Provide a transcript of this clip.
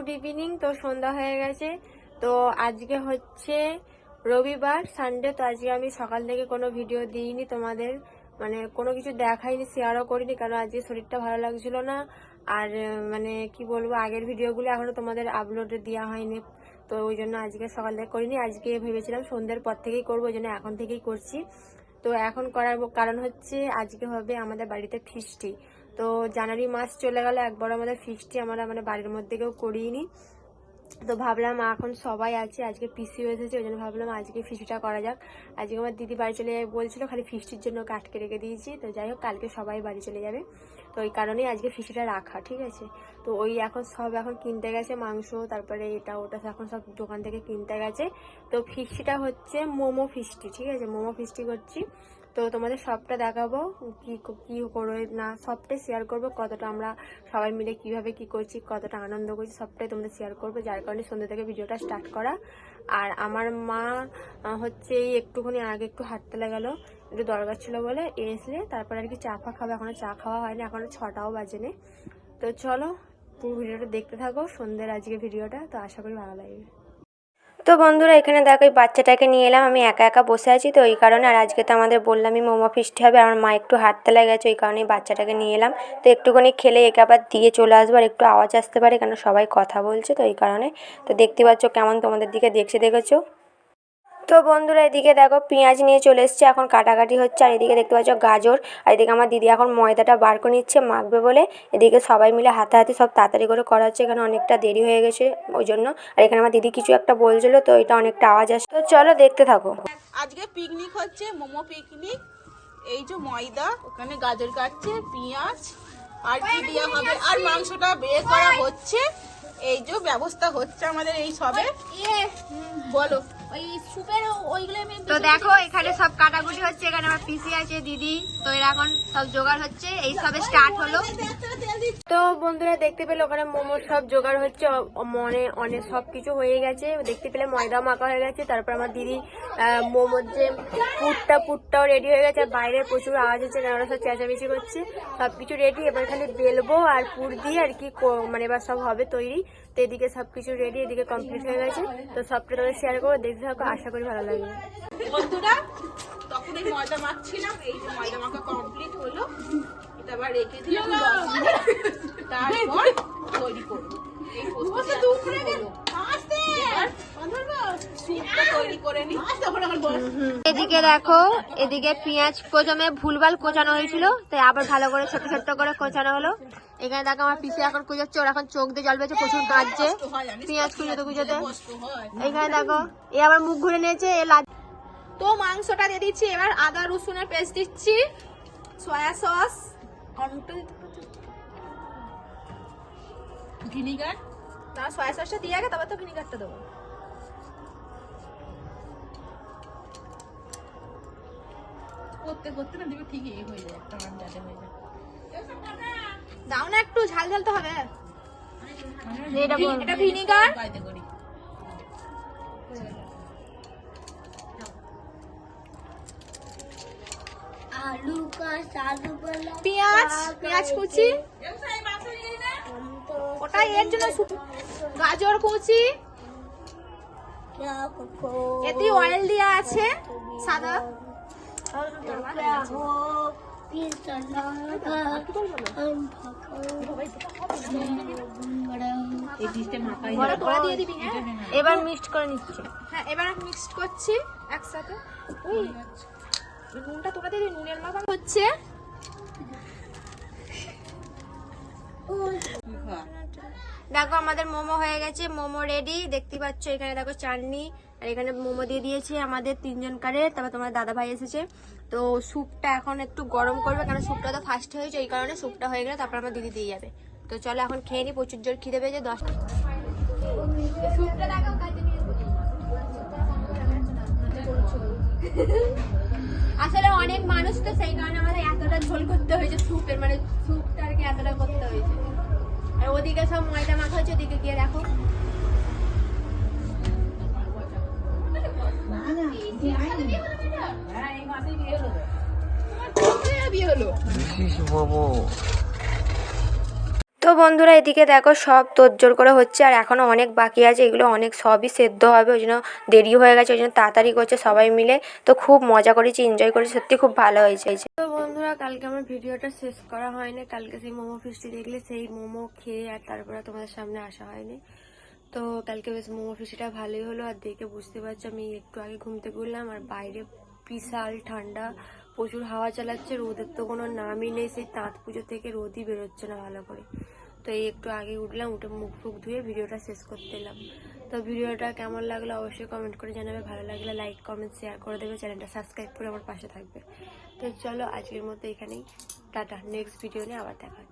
Good evening. তো সন্ধ্যা হয়ে গেছে। তো আজকে হচ্ছে রবিবার সানডে তো আজকে আমি সকাল থেকে কোনো ভিডিও দিইনি তোমাদের। মানে কোনো কিছু দেখাইনি শেয়ারও করিনি, কারণ আজকে শরীরটা ভালো লাগছিল না। আর মানে কি বলব, আগের ভিডিওগুলো এখনও তোমাদের আপলোড দেওয়া হয়নি। তো ওই জন্য আজকে সকাল থেকে করিনি। আজকে ভেবেছিলাম সন্ধ্যের পর থেকেই করব, ওই জন্য এখন থেকেই করছি। তো এখন করার কারণ হচ্ছে, আজকে হবে আমাদের বাড়িতে ফিস্টি। তো জানুয়ারি মাস চলে গেল একবার আমাদের ফিস্টি আমরা মানে বাড়ির মধ্যে কেউ করিনি। তো ভাবলাম এখন সবাই আছে, আজকে পিসিও এসেছে, ওই জন্য ভাবলাম আজকে ফিস্টিটা করা যাক। আজকে আমার দিদি বাড়ি চলে যাবে বলছিল, খালি ফিস্টির জন্য ওকে আটকে রেখে দিয়েছি। তো যাই হোক, কালকে সবাই বাড়ি চলে যাবে। তো ওই কারণেই আজকে ফিস্টিটা রাখা, ঠিক আছে? তো ওই এখন সব এখন কিনতে গেছে, মাংস, তারপরে এটা, ওটা এখন সব দোকান থেকে কিনতে গেছে। তো ফিস্টিটা হচ্ছে মোমো ফিস্টি ঠিক আছে? মোমো ফিস্টি করছি। তো তোমাদের সবটা দেখাবো, কি কি করে, না, সবটাই শেয়ার করব, কতটা আমরা সবাই মিলে কীভাবে কি করছি, কতটা আনন্দ করছি, সবটাই তোমাদের শেয়ার করব, যার কারণে সন্ধ্যা থেকে ভিডিওটা স্টার্ট করা। আর আমার মা হচ্ছে এই একটুখানি আগে একটু হাঁটতে লাগালো, একটু দরকার ছিল বলে এসলে তারপরে আর কি চা ফা খাবে, এখনও চা খাওয়া হয়নি, এখনও ছটাও বাজে বাজেনি। তো চলো পুরো ভিডিওটা দেখতে থাকো, সন্ধ্যের আজকে ভিডিওটা, তো আশা করি ভালো লাগবে। তো বন্ধুরা, এখানে দেখো এই বাচ্চাটাকে নিয়ে এলাম। আমি একা একা বসে আছি তো ওই কারণে আর আজকে তো আমাদের বললামই মোমো ফিস্টি হবে। আমার মা একটু হাঁটতে গেছে, ওই কারণেই বাচ্চাটাকে নিয়ে এলাম। তো একটুখানি খেলে একে আবার দিয়ে চলে আসব আর একটু আওয়াজ আসতে পারে, কেন সবাই কথা বলছে তো, এই কারণে। তো দেখতে পাচ্ছ কেমন তোমাদের দিকে দেখছে, দেখেছ? তো বন্ধুরা, এদিকে দেখো পেঁয়াজ নিয়ে চলে এসছে, এখন কাটাকাটি হচ্ছে, আর এদিকে দেখতে পাচ্ছ গাজর, আর এদিকে আমার দিদি এখন ময়দাটা বার করে নিচ্ছে, মাখবে বলে। এদিকে সবাই মিলে হাতাহাতি সব তাড়াতাড়ি করে করা হচ্ছে, এখানে অনেকটা দেরি হয়ে গেছে ওই জন্য। আর এখানে আমার দিদি কিছু একটা বলছিল, তো এটা অনেকটা আওয়াজ আসছে। তো চলো দেখতে থাকো। আজকে পিকনিক হচ্ছে, মোমো পিকনিক এই যে ময়দা, ওখানে গাজর কাটছে, পেঁয়াজ, আর কি দেওয়া হবে, আর মাংসটা বের করা হচ্ছে। এই যে ব্যবস্থা হচ্ছে আমাদের এই সবে। বলো। ওই সুপের ওইগুলো আমি তো দেখো এখানে সব কাটাকুটি হচ্ছে এখানে আমার পিসি আছে দিদি। তো এরা এখন সব জোগাড় হচ্ছে। এই সবে স্টার্ট হলো। তো বন্ধুরা দেখতে পেলে ওখানে মোমোর সব জোগাড় হচ্ছে। মনে অনেক সব কিছু হয়ে গেছে। দেখতে পেলে ময়দা মাখা হয়ে গেছে। তারপর আমার দিদি মোমোর যে পুটটা পুটটাও রেডি হয়ে গেছে। আর বাইরে প্রচুর আওয়াজ হচ্ছে কেন ওরা সব চেঁচামেচি করছে। সব কিছু রেডি এবার খালি বেলবো আর পুর দিয়ে আর কি কো- মানে এবার সব হবে তৈরি। তো এদিকে সব কিছু রেডি এদিকে কমপ্লিট হয়ে গেছে। তো সবটা তোমাদের শেয়ার করব। দেখতে থাকো আশা করি ভালো লাগবে বন্ধুরা তখন এই ময়দা মাখছিলাম এই যে ময়দা মাখা কমপ্লিট হলো। এটা আবার রেখে দিলাম তারপর তৈরি করব। এই করে নিই। এদিকে দেখো এদিকে পেঁয়াজ প্রথমে ভুলভাল কোচানো হয়েছিল তাই আবার ভালো করে ছোট ছোট করে কোচানো হলো। এখানে দেখো আমার পিসি এখন কুচাচ্ছে ওর এখন চোখ দিয়ে জল বেছে প্রচুর কাঁদছে। তো? পেঁয়াজ কুচোতে কুচোতে এখানে দেখো এ আবার মুখ ঘুরে নিয়েছে এ তো মাংসটা দিয়ে দিচ্ছি এবার আদা রসুনের পেস্ট দিচ্ছি সয়া সস ভিনিগার। না সয়া সসটা দিয়ে আগে তারপর তো ভিনিগারটা দেবো। করতে করতে না দেখবে ঠিক হয়ে যায় একটা হয়ে যায়। দাও না একটু ঝাল ঝাল তো হবে। এটা ভিনিগার। পেঁয়াজ পেঁয়াজ কুচি। ওটা এর জন্য গাজর কুচি। এতে অয়েল দেওয়া আছে সাদা। এবার মিক্সড করে নিচ্ছে। হ্যাঁ এবার মিক্সড করছি একসাথে। ওই, নুনটা তোরা দিয়ে নুনের মাথা হচ্ছে। দেখো, আমাদের মোমো হয়ে গেছে, মোমো রেডি দেখতে পাচ্ছ এখানে দেখো চাটনি। আর এখানে মোমো দিয়ে দিয়েছে আমাদের তিনজন কারে তারপর তোমার দাদা ভাই এসেছে। তো স্যুপটা এখন একটু গরম করবে, কারণ স্যুপটা তো ফার্স্ট হয়েছে, এই কারণে স্যুপটা হয়ে গেলে তারপর আমার দিদি দিয়ে যাবে। তো চলো এখন খেয়ে নিই প্রচুর জোর খিদে পেয়েছে দশটা আসলে অনেক মানুষ তো সেই কারণে আমাদের এতটা ঝোল করতে হয়েছে, স্যুপের মানে স্যুপটা আর কি এতটা করতে হয়েছে। আর ওদিকে সব ময়দা মাখা হচ্ছে, ওদিকে গিয়ে দেখো। তো বন্ধুরা, এদিকে দেখো সব তোড়জোড় করে হচ্ছে, আর এখনও অনেক বাকি আছে। এগুলো অনেক সবই সেদ্ধ হবে, ওই জন্য দেরি হয়ে গেছে, ওই জন্য তাড়াতাড়ি করছে সবাই মিলে। তো খুব মজা করেছি এনজয় করেছি, সত্যি খুব ভালো হয়েছে তো বন্ধুরা, কালকে আমার ভিডিওটা শেষ করা হয়নি। কালকে সেই মোমো ফিস্টি দেখলে সেই মোমো খেয়ে আর তারপরে তোমাদের সামনে আসা হয়নি। তো কালকে বেশ মোমো ফিস্টিটা ভালোই হলো। আর দেখে বুঝতে পারছি, আমি একটু আগে ঘুমতে ঘুরলাম আর বাইরে বিশাল ঠান্ডা, প্রচুর হাওয়া চালাচ্ছে, রোদের তো কোনো নামই নেই, সেই তাঁত পুজো থেকে রোদই বেরোচ্ছে না ভালো করে। তো এই একটু আগে উঠলাম, উঠে মুখ ফুক ধুয়ে ভিডিওটা শেষ করতে এলাম। তো ভিডিওটা কেমন লাগল অবশ্যই কমেন্ট করে জানাবে, ভালো লাগলে লাইক কমেন্ট শেয়ার করে দেবে চ্যানেলটা সাবস্ক্রাইব করে আমার পাশে থাকবে। তো চলো আজকের মতো এখানেই, টাটা নেক্সট ভিডিও নিয়ে আবার দেখা